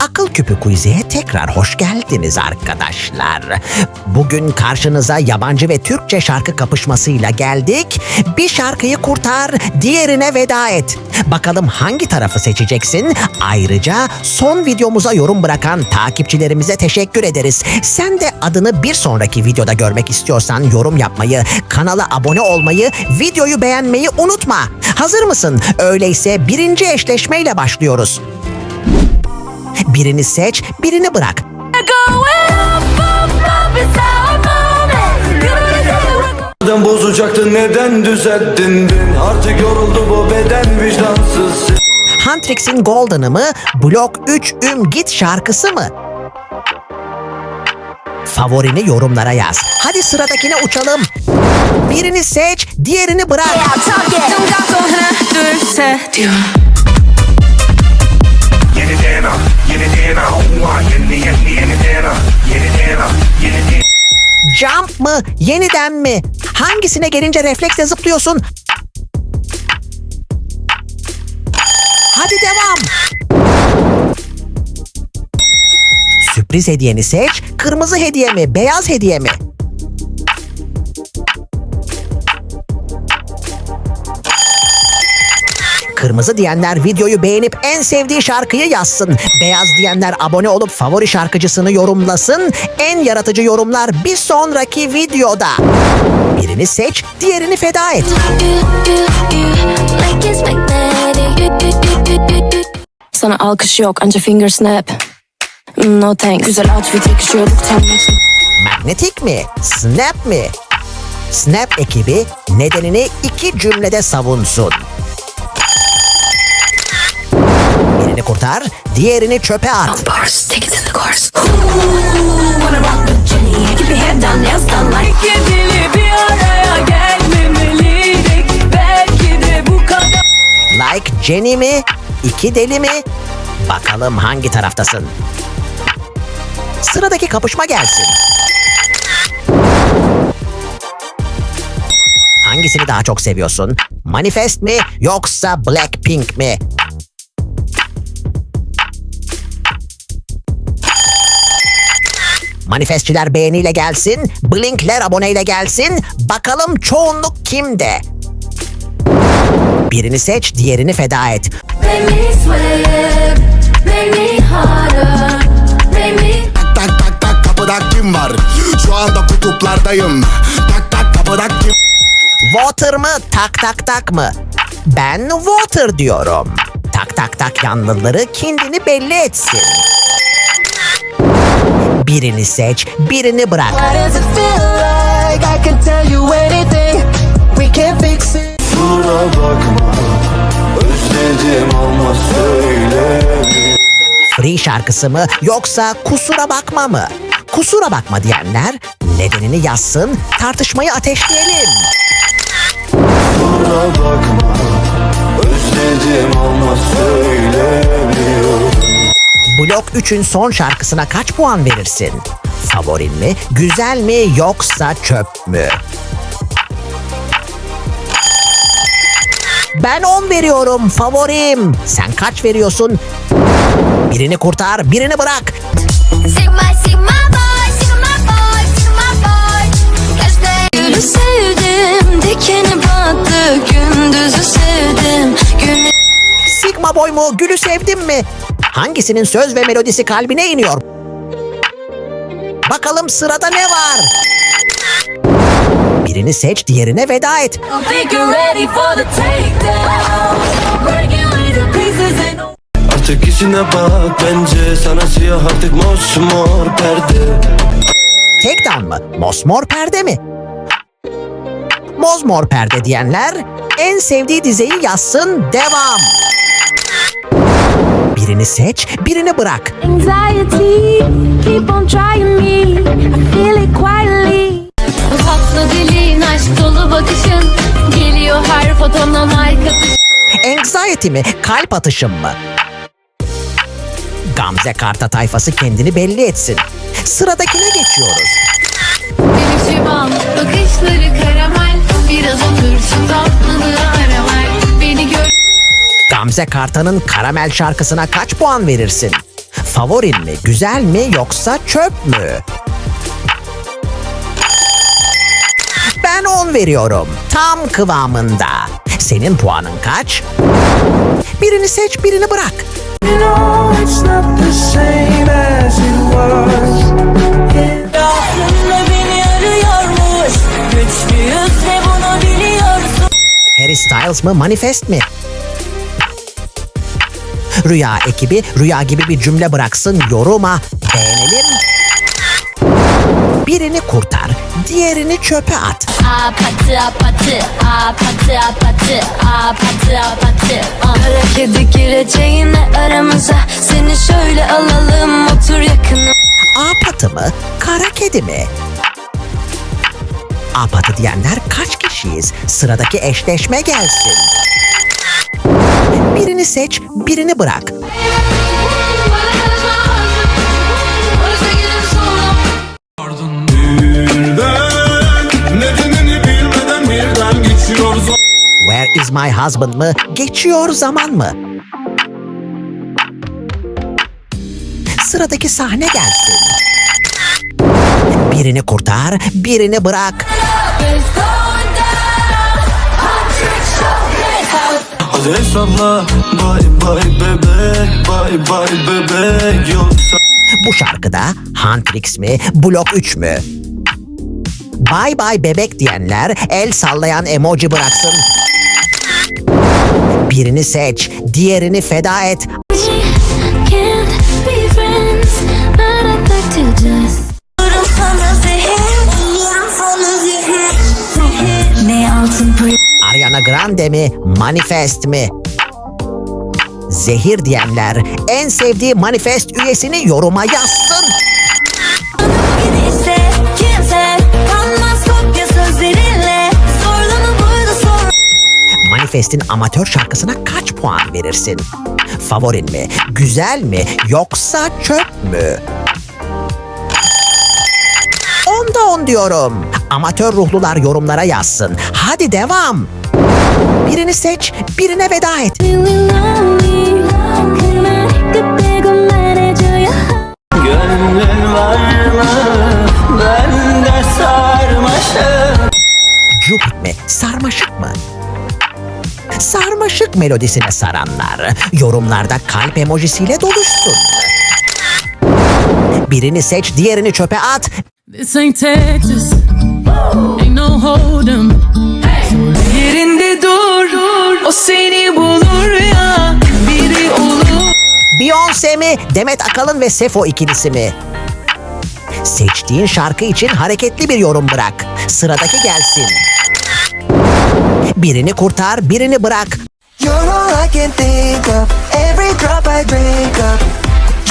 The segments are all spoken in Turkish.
Akıl Küpü Quiz'e tekrar hoş geldiniz arkadaşlar. Bugün karşınıza yabancı ve Türkçe şarkı kapışmasıyla geldik. Bir şarkıyı kurtar, diğerine veda et. Bakalım hangi tarafı seçeceksin? Ayrıca son videomuza yorum bırakan takipçilerimize teşekkür ederiz. Sen de adını bir sonraki videoda görmek istiyorsan yorum yapmayı, kanala abone olmayı, videoyu beğenmeyi unutma. Hazır mısın? Öyleyse birinci eşleşmeyle başlıyoruz. Birini seç, birini bırak. Neden bozacaktın neden düzelttin Artık yoruldu bu beden vicdansız Huntrix'in Golden'ı mı, Blok 3 Üm Git şarkısı mı? Favorini yorumlara yaz. Hadi sıradakine uçalım. Birini seç, diğerini bırak. Yeniden al, Jump mı, yeniden mi? Hangisine gelince refleksle zıplıyorsun? Hadi devam. Sürpriz hediyeni seç. Kırmızı hediye mi, beyaz hediye mi? Kırmızı diyenler videoyu beğenip en sevdiği şarkıyı yazsın. Beyaz diyenler abone olup favori şarkıcısını yorumlasın. En yaratıcı yorumlar bir sonraki videoda. Birini seç, diğerini feda et. Sana alkış yok anca finger snap No thanks Güzel outfit yakışıyorduk tam Magnetik mi? Snap mi? Snap ekibi nedenini iki cümlede savunsun. Birini kurtar, diğerini çöpe at. Bir araya gelmemeliydik Belki de bu kadar Like Jenny mi? İki deli mi? Bakalım hangi taraftasın? Sıradaki kapışma gelsin. Hangisini daha çok seviyorsun? Manifest mi yoksa Blackpink mi? Manifestçiler beğeniyle gelsin, Blinkler aboneyle gelsin. Bakalım çoğunluk kimde? Birini seç, diğerini feda et. tak tak tak kapıda kim var? Şu anda kutuplardayım. Tak tak kapıda kim Water mı, tak tak tak mı? Ben water diyorum. Tak tak tak yanlıları kendini belli etsin. Birini seç, birini bırak. Kusura bakma Özledim ama söyle Free şarkısı mı yoksa kusura bakma mı? Kusura bakma diyenler nedenini yazsın, tartışmayı ateşleyelim. Kusura bakma Özledim ama söylemiyorum Blok 3'ün son şarkısına kaç puan verirsin? Favorin mi, güzel mi yoksa çöp mü? Ben 10 veriyorum favorim. Sen kaç veriyorsun? Birini kurtar, birini bırak. Gülü sevdim dikeni battı Gündüzü sevdim Güneş Sigma boy mu, gülü sevdim mi? Hangisinin söz ve melodisi kalbine iniyor? Bakalım sırada ne var? Birini seç, diğerine veda et. Artık işine bak bence Sana siyah artık mosmor perde Takedown mı? Mosmor perde mi? Mozmor perde diyenler en sevdiği dizeyi yazsın devam. Birini seç, birini bırak. Anxiety keep on trying me I feel it quietly Tatlı dilin aşk dolu bakışın Geliyor her like atış Anxiety mi, kalp atışım mı? Gamze Karta tayfası kendini belli etsin. Sıradakine geçiyoruz. Gülüşü bal, bakışları karamel Biraz otursun tatlılığı Gamze Karta'nın Karamel şarkısına kaç puan verirsin? Favorin mi, güzel mi yoksa çöp mü? Ben 10 veriyorum. Tam kıvamında. Senin puanın kaç? Birini seç, birini bırak. Harry Styles mı, Manifest mi? Rüya ekibi rüya gibi bir cümle bıraksın yoruma. Beğenelim. Birini kurtar, diğerini çöpe at. Apatı apatı apatı apatı apatı apatı Kara kedi gireceğine aramıza Seni şöyle alalım otur yakınım Apatı mı, kara kedi mi? Apatı diyenler kaç kişiyiz? Sıradaki eşleşme gelsin. Birini seç, birini bırak. Where is my husband mı? Geçiyor zaman mı? Sıradaki sahne gelsin. Birini kurtar, birini bırak. Hadi hesapla Bye bye bebek Bye bye bebek Yoksa Bu şarkıda Huntrix mi, Blok 3 mü? Bye bye bebek diyenler el sallayan emoji bıraksın. Birini seç, diğerini feda et. Grande mi, Manifest mi? Zehir diyenler en sevdiği Manifest üyesini yoruma yazsın. Gidişse kimse Kanmaz kopya sözlerinle Zorlama burada sor Manifest'in amatör şarkısına kaç puan verirsin? Favorin mi, güzel mi yoksa çöp mü? Onda on diyorum. Amatör ruhlular yorumlara yazsın. Hadi devam. Birini seç, birine veda et. Gönlün var sarmaşık. Mı? Sarmaşık melodisine saranlar yorumlarda kalp emojisiyle dolusun. Birini seç, diğerini çöpe at. This ain't Texas. Ain't no hold'em. Yerinde dur. O seni bulur ya. Biri olur. Beyoncé mi, Demet Akalın ve Sefo ikilisi mi? Seçtiğin şarkı için hareketli bir yorum bırak. Sıradaki gelsin. Birini kurtar, birini bırak. You're all I can think of. Every drop I drink up.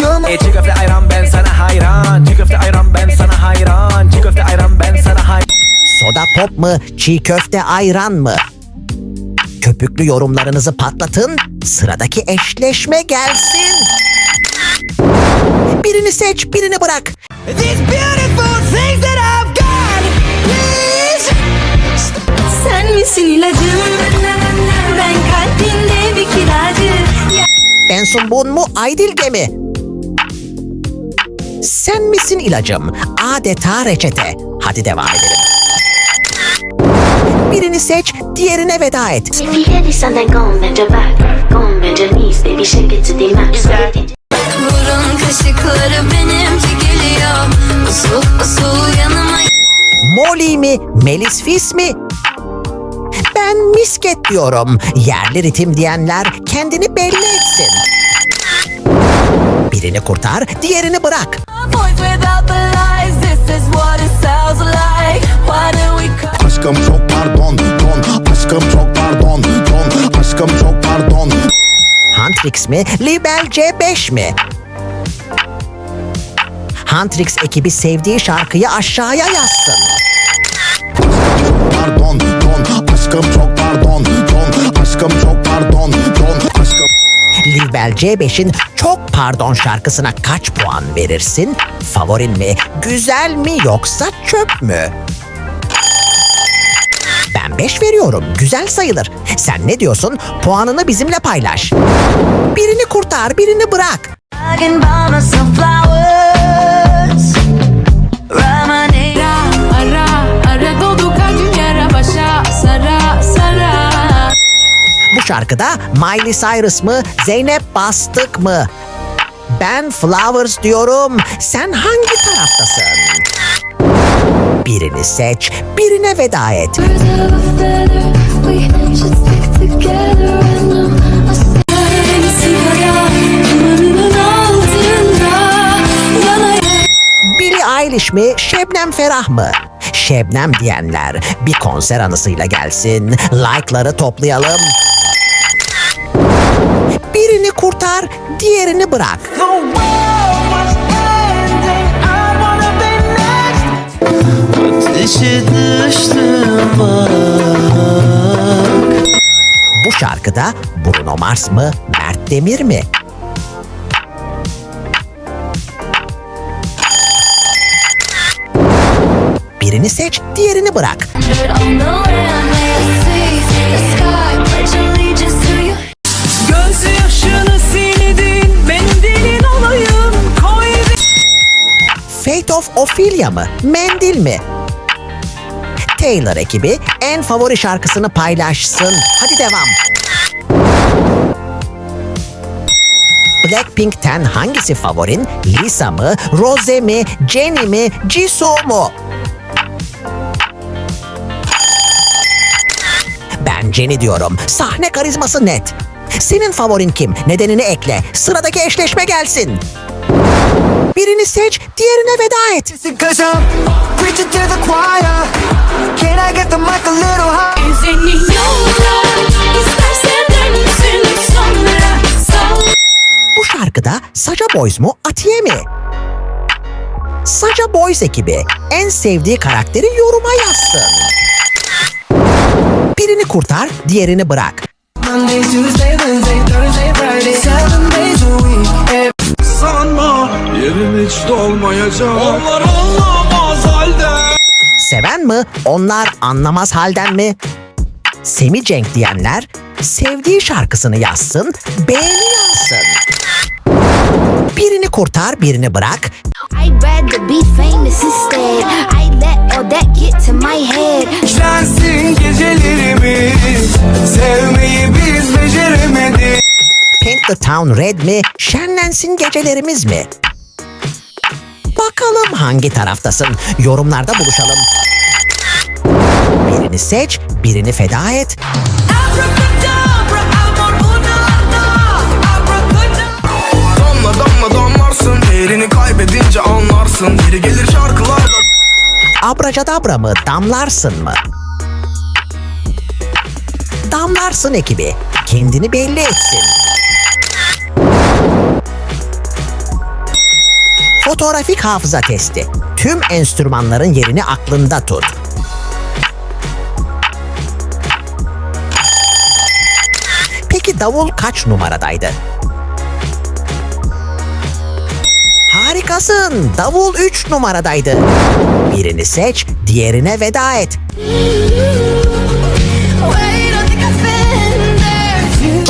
You're my E çiğ köfte ayran ben sana hayran Çiğ köfte ayran ben sana hayran Çiğ köfte ayran ben sana hayran Soda pop mu, çiğ köfte ayran mı? Köpüklü yorumlarınızı patlatın, sıradaki eşleşme gelsin. Birini seç, birini bırak. Sen misin ilacım Ben kalbinde bir kiracı Bensun Bun mu, Aydilge mi? Sen misin ilacım? Adeta reçete. Hadi devam edelim. Birini seç, diğerine veda et. Burun kaşıkları benimki geliyor Usul usul yanıma Molly mi, Melis Fis mi? Ben misket diyorum. Yerli ritim diyenler kendini belli etsin. Birini kurtar, diğerini bırak. Aşkım çok Aşkım çok pardon don Aşkım çok pardon Huntrix mi, Libel C5 mi? Huntrix ekibi sevdiği şarkıyı aşağıya yazsın. Pardon don Aşkım çok pardon don Aşkım çok pardon don Aşkım Libel C5'in Çok Pardon şarkısına kaç puan verirsin? Favorin mi, güzel mi yoksa çöp mü? Ben 5 veriyorum. Güzel sayılır. Sen ne diyorsun? Puanını bizimle paylaş. Birini kurtar, birini bırak. Bu şarkıda Miley Cyrus mı, Zeynep Bastık mı? Ben Flowers diyorum. Sen hangi taraftasın? Birini seç, birine veda et. Billie Eilish mi, Şebnem Ferah mı? Şebnem diyenler bir konser anısıyla gelsin. Like'ları toplayalım. Birini kurtar, diğerini bırak. No işi düştüm bak. Bu şarkıda Bruno Mars mı, Mert Demir mi? Birini seç, diğerini bırak. Fate of Ophelia mı? Mendil mi? Taylor ekibi en favori şarkısını paylaşsın. Hadi devam. Blackpink'ten hangisi favorin? Lisa mı? Rose mi? Jennie mi? Jisoo mu? Ben Jennie diyorum. Sahne karizması net. Senin favorin kim? Nedenini ekle. Sıradaki eşleşme gelsin. Birini seç, diğerine veda et. Yolla istersen dönsün sonra sal Bu şarkıda Saca Boys mu Atiye mi? Saca Boys ekibi en sevdiği karakteri yoruma yazsın. Birini kurtar, diğerini bırak. Monday, Tuesday, Wednesday, Thursday, Friday, seven days a week. Sanma yerin hiç dolmayacak Onlar anlamaz halde Seven mi? Onlar anlamaz halden mi? Semi Cenk diyenler sevdiği şarkısını yazsın, beğeni yazsın. Birini kurtar, birini bırak. I'd rather be famous instead I let all that get to my head Sensin gecelerimiz Sevmeyi biz beceremedik Paint the Town Red mi, şenlensin gecelerimiz mi? Bakalım hangi taraftasın? Yorumlarda buluşalım. Birini seç, birini feda et. Damla damla damlarsın Değerini kaybedince anlarsın Geri gelir şarkılar Abracadabra mı, damlarsın mı? Damlarsın ekibi, kendini belli etsin. Fotoğrafik hafıza testi. Tüm enstrümanların yerini aklında tut. Peki davul kaç numaradaydı? Harikasın. Davul 3 numaradaydı. Birini seç, diğerine veda et.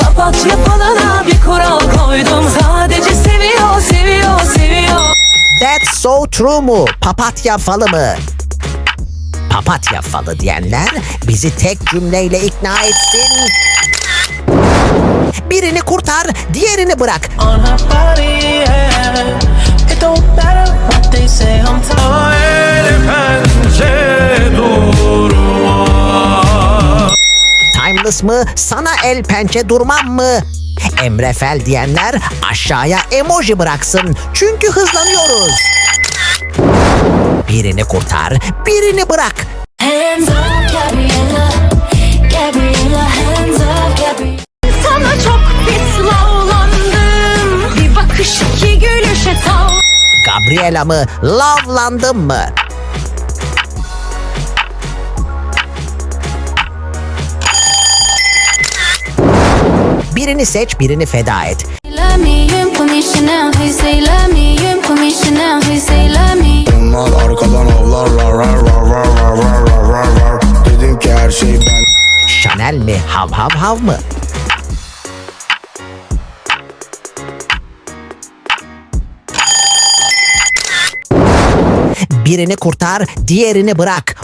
Papatya falana bir kural koydum Sadece seviyor seviyor seviyor That's so true mu? Papatya falı mı? Papatya falı diyenler bizi tek cümleyle ikna etsin. Birini kurtar, diğerini bırak. On Timeless mı? Sana el pençe durmam mı? Emre Fel diyenler aşağıya emoji bıraksın. Çünkü hızlanıyoruz. Birini kurtar, birini bırak. Hands up Gabriella Gabriella hands up Gabriella Sana çok pis lavlandım Bir bakış iki gülüşe tav Gabriela mı? Lovelandım mı? Birini seç, birini feda et. Bunlar arkadan avlar Dedim ki her şey ben Chanel mi? Hav hav hav mı? Birini kurtar, diğerini bırak.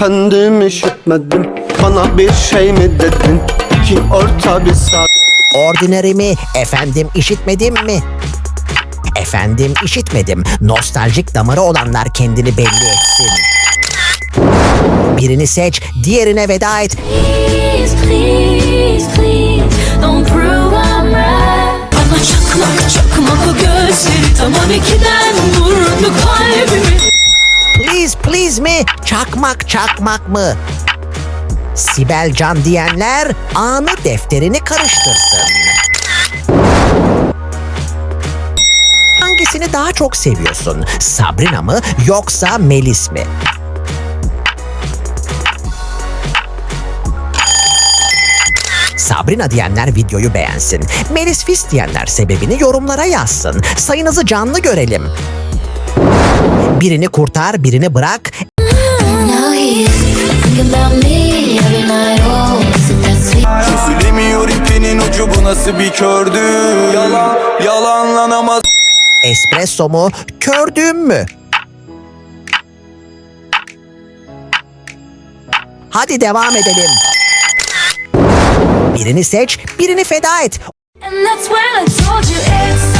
Efendim işitmedim Bana bir şey mi dedin İki orta bir saat Ordinary mi? Efendim işitmedim mi? Efendim işitmedim. Nostaljik damarı olanlar kendini belli etsin. Birini seç, diğerine veda et. Please, please, please Don't prove I'm right Ama çakmak çakmak o gözleri Tamam ikiden vurdu kalbimi Please please mi? Çakmak çakmak mı? Sibel Can diyenler anı defterini karıştırsın. Hangisini daha çok seviyorsun? Sabrina mı yoksa Melis mi? Sabrina diyenler videoyu beğensin. Melis Fis diyenler sebebini yorumlara yazsın. Sayınızı canlı görelim. Birini kurtar, birini bırak. Oh? Çözülemiyor ipinin ucu bu nasıl bir kördü Yalan yalanlanamaz Espresso mu, kördüğüm mü? Hadi devam edelim. Birini seç, birini feda et. And that's when I told you it's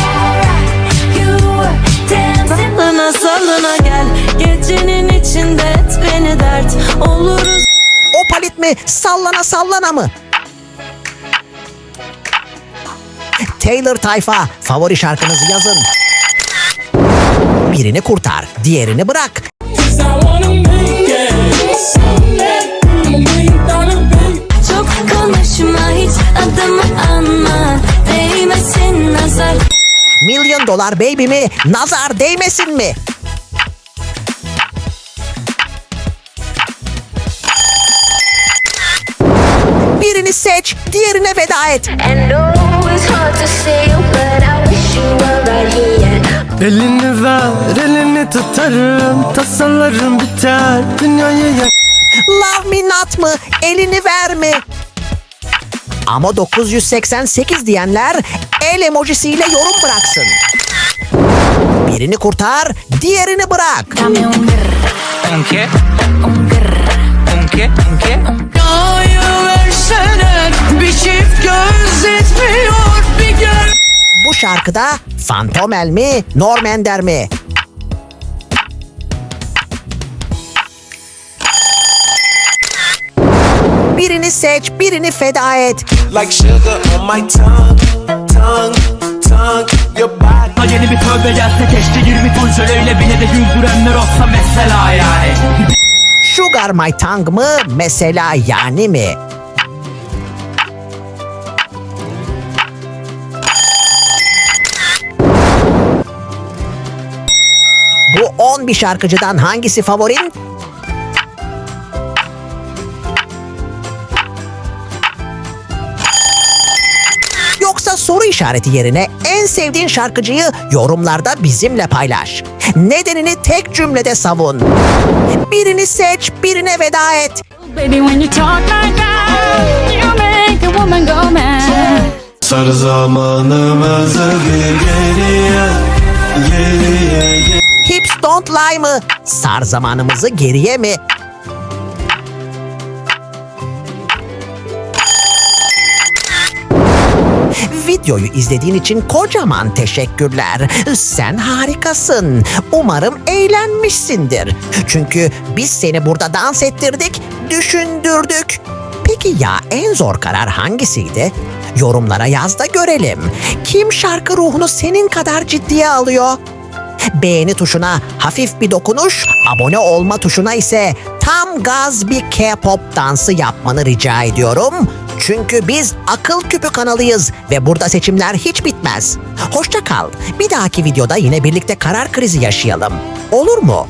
Sallana gel Gecenin içinde et beni dert Oluruz O palit mi, sallana sallana mı? Taylor Tayfa, favori şarkınızı yazın. Birini kurtar, diğerini bırak. Çok konuşma hiç adımı anma Değmesin nazar Milyon dolar baby mi, nazar değmesin mi? Birini seç, diğerine veda et. And no, it's hard to say But I wish you were right here Elini ver elini tutarım Tasalarım biter dünyayı yak Love me not mı, elini ver mi? Ama 988 diyenler el emojisiyle yorum bıraksın. Birini kurtar, diğerini bırak. Dame un grr, Un qué? un grr Un qué? Un qué? Dünyayı verseler Bir çift göz etmiyor bir gör Bu şarkıda Fantomel mi, Normender mi? Birini seç, birini feda et. Like sugar on my tongue Tongue, tongue Your body Yeni bir tövbe gelse keşke 20 ton şöyle bile de güldürenler olsa mesela yani Sugar my tongue mı, mesela yani mi? 10 bir şarkıcıdan hangisi favorin? Yoksa soru işareti yerine en sevdiğin şarkıcıyı yorumlarda bizimle paylaş. Nedenini tek cümlede savun. Birini seç, birine veda et. Sar zamanımızı bir geriye Geriye Lie mı? Sar zamanımızı geriye mi? Videoyu izlediğin için kocaman teşekkürler. Sen harikasın. Umarım eğlenmişsindir. Çünkü biz seni burada dans ettirdik, düşündürdük. Peki ya en zor karar hangisiydi? Yorumlara yaz da görelim. Kim şarkı ruhunu senin kadar ciddiye alıyor? Beğeni tuşuna hafif bir dokunuş, abone olma tuşuna ise tam gaz bir K-pop dansı yapmanı rica ediyorum. Çünkü biz akıl küpü kanalıyız ve burada seçimler hiç bitmez. Hoşça kal. Bir dahaki videoda yine birlikte karar krizi yaşayalım. Olur mu?